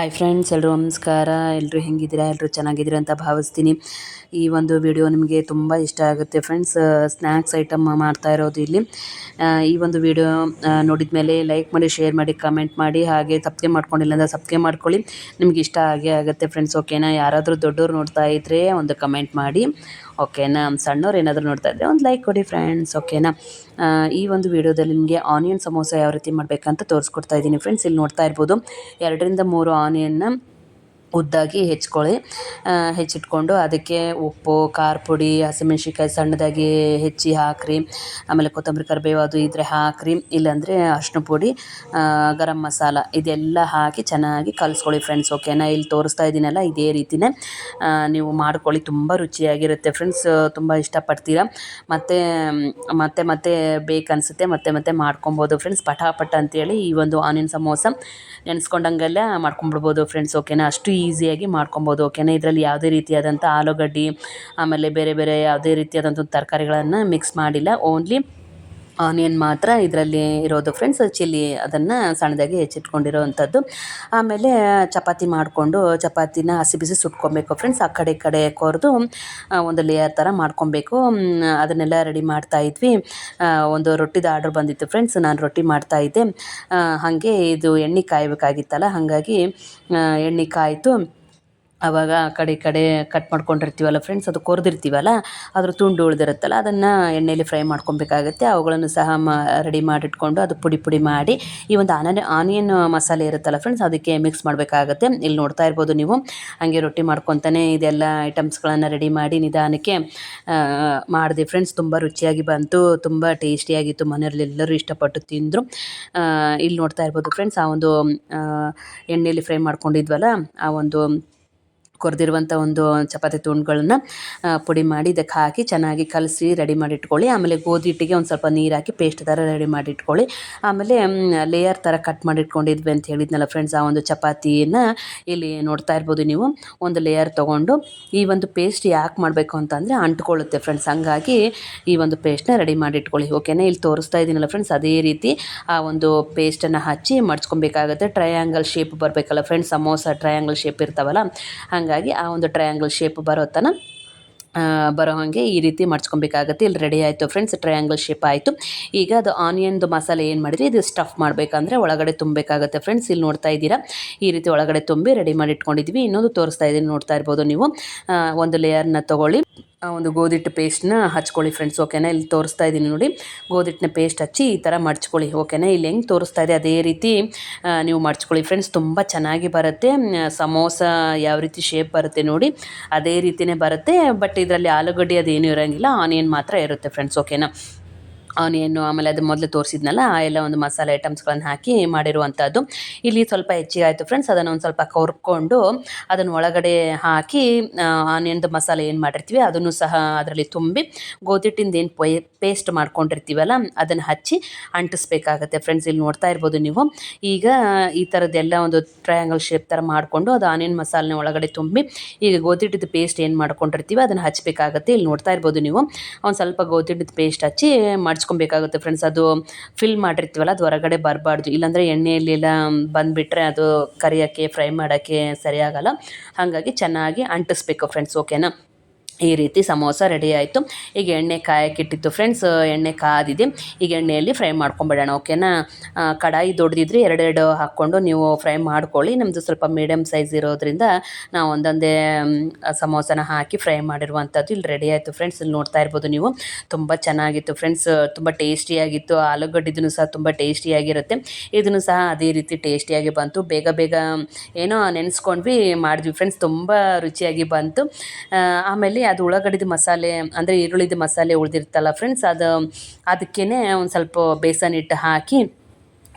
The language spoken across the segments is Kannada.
ಹಾಯ್ ಫ್ರೆಂಡ್ಸ್ ಎಲ್ಲರೂ ನಮಸ್ಕಾರ ಎಲ್ಲರೂ ಹೆಂಗಿದ್ದೀರಾ ಎಲ್ಲರೂ ಚೆನ್ನಾಗಿದ್ದೀರಾ ಅಂತ ಭಾವಿಸ್ತೀನಿ. ಈ ಒಂದು ವಿಡಿಯೋ ನಿಮಗೆ ತುಂಬ ಇಷ್ಟ ಆಗುತ್ತೆ ಫ್ರೆಂಡ್ಸ್ ಸ್ನ್ಯಾಕ್ಸ್ ಐಟಮ್ ಮಾಡ್ತಾ ಇರೋದು ಇಲ್ಲಿ. ಈ ಒಂದು ವಿಡಿಯೋ ನೋಡಿದ ಮೇಲೆ ಲೈಕ್ ಮಾಡಿ ಶೇರ್ ಮಾಡಿ ಕಮೆಂಟ್ ಮಾಡಿ, ಹಾಗೆ ತಪ್ಪಿಗೆ ಮಾಡ್ಕೊಂಡಿಲ್ಲ ಅಂದರೆ ಸಬ್ಸ್ಕ್ರೈಬ್ ಮಾಡ್ಕೊಳ್ಳಿ. ನಿಮ್ಗೆ ಇಷ್ಟ ಆಗೇ ಆಗುತ್ತೆ ಫ್ರೆಂಡ್ಸ್ ಓಕೆನಾ ಯಾರಾದರೂ ದೊಡ್ಡವ್ರು ನೋಡ್ತಾ ಇದ್ದರೆ ಒಂದು ಕಮೆಂಟ್ ಮಾಡಿ ಓಕೆನಾ ಸಣ್ಣವ್ರು ಏನಾದರೂ ನೋಡ್ತಾ ಇದ್ದರೆ ಒಂದು ಲೈಕ್ ಕೊಡಿ ಫ್ರೆಂಡ್ಸ್ ಓಕೆನಾ ಈ ಒಂದು ವಿಡಿಯೋದಲ್ಲಿ ನಿಮಗೆ ಆನಿಯನ್ ಸಮೋಸ ಯಾವ ರೀತಿ ಮಾಡಬೇಕಂತ ತೋರಿಸ್ಕೊಡ್ತಾ ಇದ್ದೀನಿ ಫ್ರೆಂಡ್ಸ್ ಇಲ್ಲಿ ನೋಡ್ತಾ ಇರ್ಬೋದು, ಎರಡರಿಂದ ಮೂರು ಆನಿಯನ್ನ ಉದ್ದಾಗಿ ಹೆಚ್ಕೊಳ್ಳಿ. ಹೆಚ್ಚಿಟ್ಕೊಂಡು ಅದಕ್ಕೆ ಉಪ್ಪು, ಖಾರ ಪುಡಿ, ಹಸಿಮೆಣ್ಸಿನ್ಕಾಯಿ ಸಣ್ಣದಾಗಿ ಹೆಚ್ಚಿ ಹಾಕ್ರಿ. ಆಮೇಲೆ ಕೊತ್ತಂಬರಿ, ಕರಿಬೇವು ಅದು ಇದ್ದರೆ ಹಾಕ್ರಿ. ಇಲ್ಲಾಂದರೆ ಅರ್ಶಿನ ಪುಡಿ ಗರಂ ಮಸಾಲ ಇದೆಲ್ಲ ಹಾಕಿ ಚೆನ್ನಾಗಿ ಕಲಿಸ್ಕೊಳ್ಳಿ ಫ್ರೆಂಡ್ಸ್ ಓಕೆನಾ ಇಲ್ಲಿ ತೋರಿಸ್ತಾ ಇದ್ದೀನಲ್ಲ, ಇದೇ ರೀತಿನೇ. ನೀವು ಮಾಡ್ಕೊಳ್ಳಿ, ತುಂಬ ರುಚಿಯಾಗಿರುತ್ತೆ ಫ್ರೆಂಡ್ಸ್ ತುಂಬ ಇಷ್ಟಪಡ್ತೀರಾ? ಮತ್ತು, ಮತ್ತೆ ಮತ್ತೆ ಬೇಕನ್ಸುತ್ತೆ, ಮತ್ತೆ ಮತ್ತೆ ಮಾಡ್ಕೊಬೋದು ಫ್ರೆಂಡ್ಸ್ ಪಟಾಪಟ ಅಂತೇಳಿ ಈ ಒಂದು ಆನಿಯನ್ ಸಮೋಸ ನೆನೆಸ್ಕೊಂಡಂಗೆಲ್ಲ ಮಾಡ್ಕೊಂಬಿಡ್ಬೋದು ಫ್ರೆಂಡ್ಸ್ ಓಕೆನಾ ಅಷ್ಟು ಈಸಿಯಾಗಿ ಮಾಡ್ಕೊಬೋದು ಓಕೆನಾ ಇದರಲ್ಲಿ ಯಾವುದೇ ರೀತಿಯಾದಂಥ ಆಲೂಗಡ್ಡೆ, ಆಮೇಲೆ ಬೇರೆ ಬೇರೆ ಯಾವುದೇ ರೀತಿಯಾದಂಥ ತರಕಾರಿಗಳನ್ನು ಮಿಕ್ಸ್ ಮಾಡಿಲ್ಲ. ಓನ್ಲಿ ಆನಿಯನ್ ಮಾತ್ರ ಇದರಲ್ಲಿ ಇರೋದು ಫ್ರೆಂಡ್ಸ್ ಚಿಲ್ಲಿ ಅದನ್ನು ಸಣ್ಣದಾಗಿ ಹೆಚ್ಚಿಟ್ಕೊಂಡಿರೋ ಅಂಥದ್ದು ಆಮೇಲೆ ಚಪಾತಿ ಮಾಡಿಕೊಂಡು ಚಪಾತಿನ ಹಸಿ ಬಿಸಿ ಸುಟ್ಕೊಬೇಕು ಫ್ರೆಂಡ್ಸ್ ಆ ಕಡೆ ಕಡೆ ಕೊರೆದು ಒಂದು ಲೇಯರ್ ಥರ ಮಾಡ್ಕೊಬೇಕು. ಅದನ್ನೆಲ್ಲ ರೆಡಿ ಮಾಡ್ತಾ ಇದ್ವಿ. ಒಂದು ರೊಟ್ಟಿದ ಆರ್ಡ್ರ್ ಬಂದಿತ್ತು ಫ್ರೆಂಡ್ಸ್ ನಾನು ರೊಟ್ಟಿ ಮಾಡ್ತಾ ಇದ್ದೆ. ಹಾಗೆ ಇದು ಎಣ್ಣೆ ಕಾಯಬೇಕಾಗಿತ್ತಲ್ಲ, ಹಾಗಾಗಿ ಎಣ್ಣೆ ಕಾಯಿತು. ಆವಾಗ ಆ ಕಡೆ ಈ ಕಡೆ ಕಟ್ ಮಾಡ್ಕೊಂಡಿರ್ತೀವಲ್ಲ ಫ್ರೆಂಡ್ಸ್ ಅದು ಕೊರೆದಿರ್ತೀವಲ್ಲ, ಅದ್ರ ತುಂಡು ಉಳಿದಿರುತ್ತಲ್ಲ, ಅದನ್ನು ಎಣ್ಣೆಯಲ್ಲಿ ಫ್ರೈ ಮಾಡ್ಕೊಬೇಕಾಗುತ್ತೆ. ಅವುಗಳನ್ನು ಸಹ ಮ ರೆಡಿ ಮಾಡಿಟ್ಕೊಂಡು ಅದು ಪುಡಿ ಪುಡಿ ಮಾಡಿ, ಈ ಒಂದು ಆನನ್ ಆನಿಯನ್ ಮಸಾಲೆ ಇರುತ್ತಲ್ಲ ಫ್ರೆಂಡ್ಸ್ ಅದಕ್ಕೆ ಮಿಕ್ಸ್ ಮಾಡಬೇಕಾಗತ್ತೆ. ಇಲ್ಲಿ ನೋಡ್ತಾ ಇರ್ಬೋದು ನೀವು, ಹಾಗೆ ರೊಟ್ಟಿ ಮಾಡ್ಕೊತಾನೆ ಇದೆಲ್ಲ ಐಟಮ್ಸ್ಗಳನ್ನು ರೆಡಿ ಮಾಡಿ ನಿಧಾನಕ್ಕೆ ಮಾಡಿದೆ. ಫ್ರೆಂಡ್ಸ್ ತುಂಬ ರುಚಿಯಾಗಿ ಬಂತು, ತುಂಬ ಟೇಸ್ಟಿಯಾಗಿತ್ತು ಮನೆಯಲ್ಲಿ ಎಲ್ಲರೂ ಇಷ್ಟಪಟ್ಟು ತಿಂದರು. ಇಲ್ಲಿ ನೋಡ್ತಾ ಇರ್ಬೋದು ಫ್ರೆಂಡ್ಸ್ ಆ ಒಂದು ಎಣ್ಣೆಯಲ್ಲಿ ಫ್ರೈ ಮಾಡ್ಕೊಂಡಿದ್ವಲ್ಲ, ಆ ಒಂದು ಕೊರೆದಿರುವಂಥ ಒಂದು ಚಪಾತಿ ತುಂಡುಗಳನ್ನ ಪುಡಿ ಮಾಡಿ ಇದಕ್ಕೆ ಹಾಕಿ ಚೆನ್ನಾಗಿ ಕಲಸಿ ರೆಡಿ ಮಾಡಿ ಇಟ್ಕೊಳ್ಳಿ ಆಮೇಲೆ ಗೋಧಿ ಹಿಟ್ಟಿಗೆ ಒಂದು ಸ್ವಲ್ಪ ನೀರು ಹಾಕಿ ಪೇಸ್ಟ್ ಥರ ರೆಡಿ ಮಾಡಿ ಇಟ್ಕೊಳ್ಳಿ ಆಮೇಲೆ ಲೇಯರ್ ಥರ ಕಟ್ ಮಾಡಿ ಇಟ್ಕೊಂಡಿದ್ವಿ ಅಂತ ಹೇಳಿದ್ನಲ್ಲ ಫ್ರೆಂಡ್ಸ್ ಆ ಒಂದು ಚಪಾತಿಯನ್ನ ಇಲ್ಲಿ ನೋಡ್ತಾ ಇರ್ಬೋದು ನೀವು. ಒಂದು ಲೇಯರ್ ತೊಗೊಂಡು ಈ ಒಂದು ಪೇಸ್ಟ್ ಯಾಕೆ ಮಾಡಬೇಕು ಅಂತಂದರೆ ಅಂಟ್ಕೊಳ್ಳುತ್ತೆ ಫ್ರೆಂಡ್ಸ್ ಹಂಗಾಗಿ ಈ ಒಂದು ಪೇಸ್ಟ್ನ ರೆಡಿ ಮಾಡಿ ಇಟ್ಕೊಳ್ಳಿ ಓಕೆನಾ ಇಲ್ಲಿ ತೋರಿಸ್ತಾ ಇದ್ದೀನಲ್ಲ ಫ್ರೆಂಡ್ಸ್ ಅದೇ ರೀತಿ ಆ ಒಂದು ಪೇಸ್ಟನ್ನು ಹಚ್ಚಿ ಮಡ್ಚ್ಕೊಬೇಕಾಗುತ್ತೆ. ಟ್ರಯಾಂಗಲ್ ಶೇಪ್ ಬರಬೇಕಲ್ಲ ಫ್ರೆಂಡ್ಸ್ ಸಮೋಸ ಟ್ರಯಾಂಗಲ್ ಶೇಪ್ ಇರ್ತಾವಲ್ಲ, ಹಾಗಾಗಿ ಆ ಒಂದು ಟ್ರಯಾಂಗಲ್ ಶೇಪ್ ಬರೋ ತನಕ ಆ, ಬರೋ ಹಾಗೆ ಈ ರೀತಿ ಮಡ್ಚ್ಕೊಬೇಕಾಗುತ್ತೆ ಇಲ್ಲಿ ರೆಡಿ ಆಯಿತು ಫ್ರೆಂಡ್ಸ್ ಟ್ರಯಾಂಗಲ್ ಶೇಪ್ ಆಯಿತು. ಈಗ ಅದು ಆನಿಯನ್ದು ಮಸಾಲೆ ಏನು ಮಾಡಿದ್ರಿ ಇದು ಸ್ಟಫ್ ಮಾಡಬೇಕಂದ್ರೆ ಒಳಗಡೆ ತುಂಬಬೇಕಾಗುತ್ತೆ ಫ್ರೆಂಡ್ಸ್ ಇಲ್ಲಿ ನೋಡ್ತಾ ಇದ್ದೀರಾ ಈ ರೀತಿ ಒಳಗಡೆ ತುಂಬಿ ರೆಡಿ ಮಾಡಿ ಇಟ್ಕೊಂಡಿದ್ವಿ ಇನ್ನೊಂದು ತೋರಿಸ್ತಾ ಇದ್ದೀನಿ ನೋಡ್ತಾ ಇರ್ಬೋದು ನೀವು. ಒಂದು ಲೇಯರ್ನ ತೊಗೊಳ್ಳಿ. ಒಂದು ಗೋಧಿಟ್ಟು ಪೇಸ್ಟ್ನ ಹಚ್ಕೊಳ್ಳಿ ಫ್ರೆಂಡ್ಸ್ ಓಕೆನಾ ಇಲ್ಲಿ ತೋರಿಸ್ತಾ ಇದ್ದೀನಿ ನೋಡಿ. ಗೋಧಿಟ್ಟಿನ ಪೇಸ್ಟ್ ಹಚ್ಚಿ ಈ ಥರ ಮಡ್ಚ್ಕೊಳ್ಳಿ ಓಕೆನಾ ಇಲ್ಲಿ ಹೆಂಗೆ ತೋರಿಸ್ತಾ ಇದೆ, ಅದೇ ರೀತಿ ನೀವು ಮಡ್ಚ್ಕೊಳ್ಳಿ ಫ್ರೆಂಡ್ಸ್ ತುಂಬ ಚೆನ್ನಾಗಿ ಬರುತ್ತೆ. ಸಮೋಸ ಯಾವ ರೀತಿ ಶೇಪ್ ಬರುತ್ತೆ ನೋಡಿ, ಅದೇ ರೀತಿಯೇ ಬರುತ್ತೆ. ಬಟ್ ಇದರಲ್ಲಿ ಆಲೂಗಡ್ಡೆ ಅದೇನೂ ಇರೋಂಗಿಲ್ಲ ಆನಿಯನ್ ಮಾತ್ರ ಇರುತ್ತೆ ಫ್ರೆಂಡ್ಸ್ ಓಕೆನಾ ಆನಿಯನ್ನು ಆಮೇಲೆ ಅದು ಮೊದಲು ತೋರಿಸಿದ್ನಲ್ಲ, ಆ ಎಲ್ಲ ಒಂದು ಮಸಾಲೆ ಐಟಮ್ಸ್ಗಳನ್ನು ಹಾಕಿ ಮಾಡಿರುವಂಥದ್ದು ಇಲ್ಲಿ ಸ್ವಲ್ಪ ಹೆಚ್ಚಿಗೆ ಆಯಿತು ಫ್ರೆಂಡ್ಸ್ ಅದನ್ನು ಒಂದು ಸ್ವಲ್ಪ ಕೊರ್ಕೊಂಡು ಅದನ್ನು ಒಳಗಡೆ ಹಾಕಿ ಆನಿಯನ್ದು ಮಸಾಲೆ ಏನು ಮಾಡಿರ್ತೀವಿ, ಅದನ್ನು ಸಹ ಅದರಲ್ಲಿ ತುಂಬಿ ಗೋಧಿಟ್ಟಿಂದ ಏನು ಪೇ ಪೇಸ್ಟ್ ಮಾಡ್ಕೊಂಡಿರ್ತೀವಲ್ಲ, ಅದನ್ನು ಹಚ್ಚಿ ಅಂಟಿಸ್ಬೇಕಾಗತ್ತೆ ಫ್ರೆಂಡ್ಸ್ ಇಲ್ಲಿ ನೋಡ್ತಾ ಇರ್ಬೋದು ನೀವು. ಈಗ ಈ ಥರದ್ದೆಲ್ಲ ಒಂದು ಟ್ರಯಾಂಗಲ್ ಶೇಪ್ ಥರ ಮಾಡಿಕೊಂಡು ಅದು ಆನಿಯನ್ ಮಸಾಲೆನ ಒಳಗಡೆ ತುಂಬಿ, ಈಗ ಗೋಧಿಟ್ಟಿದ್ದು ಪೇಸ್ಟ್ ಏನು ಮಾಡ್ಕೊಂಡಿರ್ತೀವಿ, ಅದನ್ನು ಹಚ್ಚಬೇಕಾಗತ್ತೆ ಇಲ್ಲಿ ನೋಡ್ತಾ ಇರ್ಬೋದು ನೀವು. ಒಂದು ಸ್ವಲ್ಪ ಗೋಧಿಟ್ಟಿದ್ದು ಪೇಸ್ಟ್ ಹಚ್ಚಿ ಮಡ್ಚ್ಕೊಬೇಕಾಗುತ್ತೆ ಫ್ರೆಂಡ್ಸ್ ಅದು ಫಿಲ್ ಮಾಡಿರ್ತೀವಲ್ಲ, ಅದು ಹೊರಗಡೆ ಬರಬಾರ್ದು. ಇಲ್ಲಾಂದರೆ ಎಣ್ಣೆಯಲ್ಲೆಲ್ಲ ಬಂದುಬಿಟ್ರೆ ಅದು ಕರಿಯೋಕ್ಕೆ ಫ್ರೈ ಮಾಡೋಕ್ಕೆ ಸರಿಯಾಗಲ್ಲ. ಹಾಗಾಗಿ ಚೆನ್ನಾಗಿ ಅಂಟಿಸ್ಬೇಕು ಫ್ರೆಂಡ್ಸ್ ಓಕೆನಾ ಈ ರೀತಿ ಸಮೋಸ ರೆಡಿ ಆಯಿತು. ಈಗ ಎಣ್ಣೆ ಕಾಯಕ್ಕಿಟ್ಟಿತ್ತು ಫ್ರೆಂಡ್ಸ್ ಎಣ್ಣೆ ಕಾದಿದೆ. ಈಗ ಎಣ್ಣೆಯಲ್ಲಿ ಫ್ರೈ ಮಾಡ್ಕೊಂಬಿಡೋಣ ಓಕೆನಾ ಕಡಾಯಿ ದೊಡ್ಡದಿದ್ರೆ ಎರಡೆರಡು ಹಾಕ್ಕೊಂಡು ನೀವು ಫ್ರೈ ಮಾಡ್ಕೊಳ್ಳಿ. ನಮ್ಮದು ಸ್ವಲ್ಪ ಮೀಡಿಯಮ್ ಸೈಜ್ ಇರೋದ್ರಿಂದ ನಾವು ಒಂದೊಂದೇ ಸಮೋಸನ ಹಾಕಿ ಫ್ರೈ ಮಾಡಿರುವಂಥದ್ದು ಇಲ್ಲಿ ರೆಡಿ ಆಯಿತು ಫ್ರೆಂಡ್ಸ್ ಇಲ್ಲಿ ನೋಡ್ತಾ ಇರ್ಬೋದು ನೀವು. ತುಂಬ ಚೆನ್ನಾಗಿತ್ತು ಫ್ರೆಂಡ್ಸ್ ತುಂಬ ಟೇಸ್ಟಿಯಾಗಿತ್ತು ಆಲೂಗಡ್ಡಿದೂ ಸಹ ತುಂಬ ಟೇಸ್ಟಿಯಾಗಿರುತ್ತೆ ಇದನ್ನು ಸಹ ಅದೇ ರೀತಿ ಟೇಸ್ಟಿಯಾಗಿ ಬಂತು. ಬೇಗ ಬೇಗ, ಏನೋ ನೆನೆಸ್ಕೊಂಡ್ವಿ, ಮಾಡಿದ್ವಿ ಫ್ರೆಂಡ್ಸ್ ತುಂಬ ರುಚಿಯಾಗಿ ಬಂತು. ಆಮೇಲೆ ಅದು ಉಳ್ಳಾಗಡ್ಡಿದ ಮಸಾಲೆ, ಅಂದರೆ ಈರುಳ್ಳಿದು ಮಸಾಲೆ ಉಳಿದಿರ್ತಲ್ಲ ಫ್ರೆಂಡ್ಸ್ ಅದು ಅದಕ್ಕೇ ಒಂದು ಸ್ವಲ್ಪ ಬೇಸನ್ ಹಿಟ್ಟು ಹಾಕಿ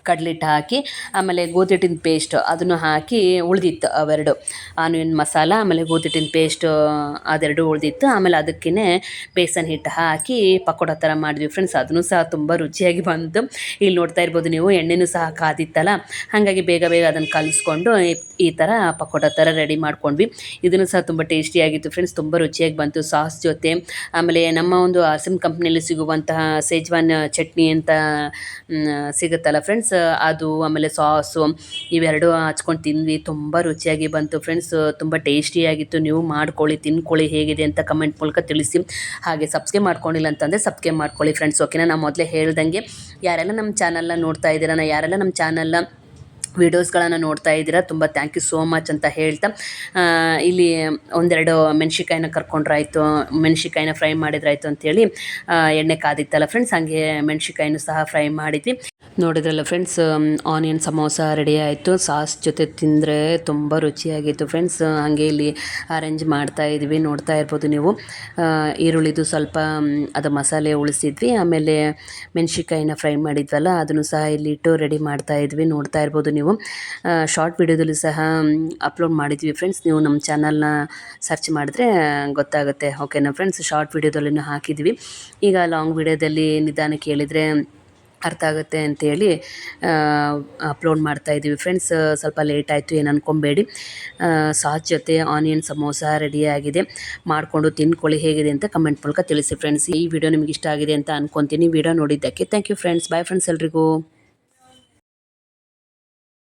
ಕಡಲಿಟ್ಟು ಹಾಕಿ, ಆಮೇಲೆ ಗೋಧಿಟ್ಟಿನ ಪೇಸ್ಟ್ ಅದನ್ನು ಹಾಕಿ ಉಳಿದಿತ್ತು ಅವೆರಡು. ಆನಿಯನ್ ಮಸಾಲ, ಆಮೇಲೆ ಗೋಧಿಟ್ಟಿನ ಪೇಸ್ಟ್ ಅದೆರಡು ಉಳಿದಿತ್ತು. ಆಮೇಲೆ ಅದಕ್ಕೇ ಬೇಸನ್ ಹಿಟ್ಟು ಹಾಕಿ ಪಕೋಡ ಥರ ಮಾಡಿದ್ವಿ. ಫ್ರೆಂಡ್ಸ್ ಅದನ್ನು ಸಹ ತುಂಬ ರುಚಿಯಾಗಿ ಬಂತು. ಇಲ್ಲಿ ನೋಡ್ತಾ ಇರ್ಬೋದು ನೀವು, ಎಣ್ಣೆನೂ ಸಹ ಕಾದಿತ್ತಲ್ಲ? ಹಾಗಾಗಿ ಬೇಗ ಬೇಗ ಅದನ್ನು ಕಲಿಸ್ಕೊಂಡು ಈ- ಥರ ಪಕೋಡ ಥರ ರೆಡಿ ಮಾಡ್ಕೊಂಡ್ವಿ. ಇದನ್ನು ಸಹ ತುಂಬ ಟೇಸ್ಟಿಯಾಗಿತ್ತು ಫ್ರೆಂಡ್ಸ್ ತುಂಬ ರುಚಿಯಾಗಿ ಬಂತು. ಸಾಸ್ ಜೊತೆ, ಆಮೇಲೆ ನಮ್ಮ ಒಂದು ಅರ್ಸಿಮ್ ಕಂಪ್ನಿಯಲ್ಲಿ ಸಿಗುವಂತಹ ಸೇಜ್ವಾನ್ ಚಟ್ನಿ ಅಂತ ಸಿಗುತ್ತಲ್ಲ ಫ್ರೆಂಡ್ಸ್ ಅದು ಆಮೇಲೆ ಸಾಸು, ಇವೆರಡು ಹಚ್ಕೊಂಡು ತಿಂದ್ವಿ. ತುಂಬ ರುಚಿಯಾಗಿ ಬಂತು ಫ್ರೆಂಡ್ಸ್, ತುಂಬ ಟೇಸ್ಟಿಯಾಗಿತ್ತು ನೀವು ಮಾಡ್ಕೊಳ್ಳಿ, ತಿನ್ಕೊಳ್ಳಿ ಹೇಗಿದೆ ಅಂತ ಕಮೆಂಟ್ ಮೂಲಕ ತಿಳಿಸಿ. ಹಾಗೆ ಸಬ್ಸ್ಕ್ರೈಬ್ ಮಾಡ್ಕೊಂಡಿಲ್ಲ ಅಂತಂದರೆ ಸಬ್ಸ್ಕ್ರೈಬ್ ಮಾಡ್ಕೊಳ್ಳಿ ಫ್ರೆಂಡ್ಸ್, ಓಕೆನಾ? ನಾನು ಮೊದಲೇ ಹೇಳ್ದಂಗೆ, ಯಾರೆಲ್ಲ ನಮ್ಮ ಚಾನಲ್ನ ನೋಡ್ತಾ ಇದ್ದೀರಾ ಯಾರೆಲ್ಲ ನಮ್ಮ ಚಾನಲ್ನ ವೀಡಿಯೋಸ್ಗಳನ್ನು ನೋಡ್ತಾ ಇದ್ದೀರಾ, ತುಂಬ ಥ್ಯಾಂಕ್ ಯು ಸೋ ಮಚ್ ಅಂತ ಹೇಳ್ತಾ. ಇಲ್ಲಿ ಒಂದೆರಡು ಮೆಣಸಿಕಾಯಿನ ಕರ್ಕೊಂಡ್ರಾಯ್ತು ಮೆಣಸಿಕಾಯಿನ ಫ್ರೈ ಮಾಡಿದ್ರಾಯ್ತು ಅಂತೇಳಿ ಎಣ್ಣೆ ಕಾದಿತ್ತಲ್ಲ ಫ್ರೆಂಡ್ಸ್ ಹಾಗೆ ಮೆಣಸಿಕಾಯಿನೂ ಸಹ ಫ್ರೈ ಮಾಡಿದ್ವಿ. ನೋಡಿದ್ರಲ್ಲ ಫ್ರೆಂಡ್ಸ್ ಆನಿಯನ್ ಸಮೋಸ ರೆಡಿ ಆಯಿತು, ಸಾಸ್ ಜೊತೆ ತಿಂದರೆ ತುಂಬ ರುಚಿಯಾಗಿತ್ತು ಫ್ರೆಂಡ್ಸ್ ಹಾಗೆ ಇಲ್ಲಿ ಅರೇಂಜ್ ಮಾಡ್ತಾ ಇದ್ವಿ, ನೋಡ್ತಾ ಇರ್ಬೋದು ನೀವು. ಈರುಳ್ಳಿದು ಸ್ವಲ್ಪ ಅದು ಮಸಾಲೆ ಉಳಿಸಿದ್ವಿ, ಆಮೇಲೆ ಮೆಣಸಿಕಾಯಿನ ಫ್ರೈ ಮಾಡಿದ್ವಲ್ಲ, ಅದನ್ನು ಸಹ ಇಲ್ಲಿ ಇಟ್ಟು ರೆಡಿ ಮಾಡ್ತಾ ಇದ್ವಿ, ನೋಡ್ತಾ ಇರ್ಬೋದು ನೀವು. ಶಾರ್ಟ್ ವಿಡಿಯೋದಲ್ಲಿ ಸಹ ಅಪ್ಲೋಡ್ ಮಾಡಿದ್ವಿ ಫ್ರೆಂಡ್ಸ್ ನೀವು ನಮ್ಮ ಚಾನಲ್ನ ಸರ್ಚ್ ಮಾಡಿದ್ರೆ ಗೊತ್ತಾಗುತ್ತೆ. ಓಕೆನಾ ಫ್ರೆಂಡ್ಸ್ ಶಾರ್ಟ್ ವಿಡಿಯೋದಲ್ಲಿನೂ ಹಾಕಿದ್ವಿ. ಈಗ ಲಾಂಗ್ ವಿಡಿಯೋದಲ್ಲಿ ನಿಧಾನ ಕೇಳಿದರೆ ಅರ್ಥ ಆಗುತ್ತೆ ಅಂತೇಳಿ ಅಪ್ಲೋಡ್ ಮಾಡ್ತಾ ಇದ್ದೀವಿ ಫ್ರೆಂಡ್ಸ್ ಸ್ವಲ್ಪ ಲೇಟ್ ಆಯಿತು, ಏನು ಅನ್ಕೊಬೇಡಿ. ಸಾಸ್ ಜೊತೆ ಆನಿಯನ್ ಸಮೋಸ ರೆಡಿಯಾಗಿದೆ ಮಾಡಿಕೊಂಡು ತಿನ್ಕೊಳ್ಳಿ, ಹೇಗಿದೆ ಅಂತ ಕಮೆಂಟ್ ಮೂಲಕ ತಿಳಿಸಿ ಫ್ರೆಂಡ್ಸ್ ಈ ವಿಡಿಯೋ ನಿಮ್ಗೆ ಇಷ್ಟ ಆಗಿದೆ ಅಂತ ಅನ್ಕೊತೀನಿ. ವಿಡಿಯೋ ನೋಡಿದ್ದಕ್ಕೆ thank you friends bye friends ಎಲ್ರಿಗೂ.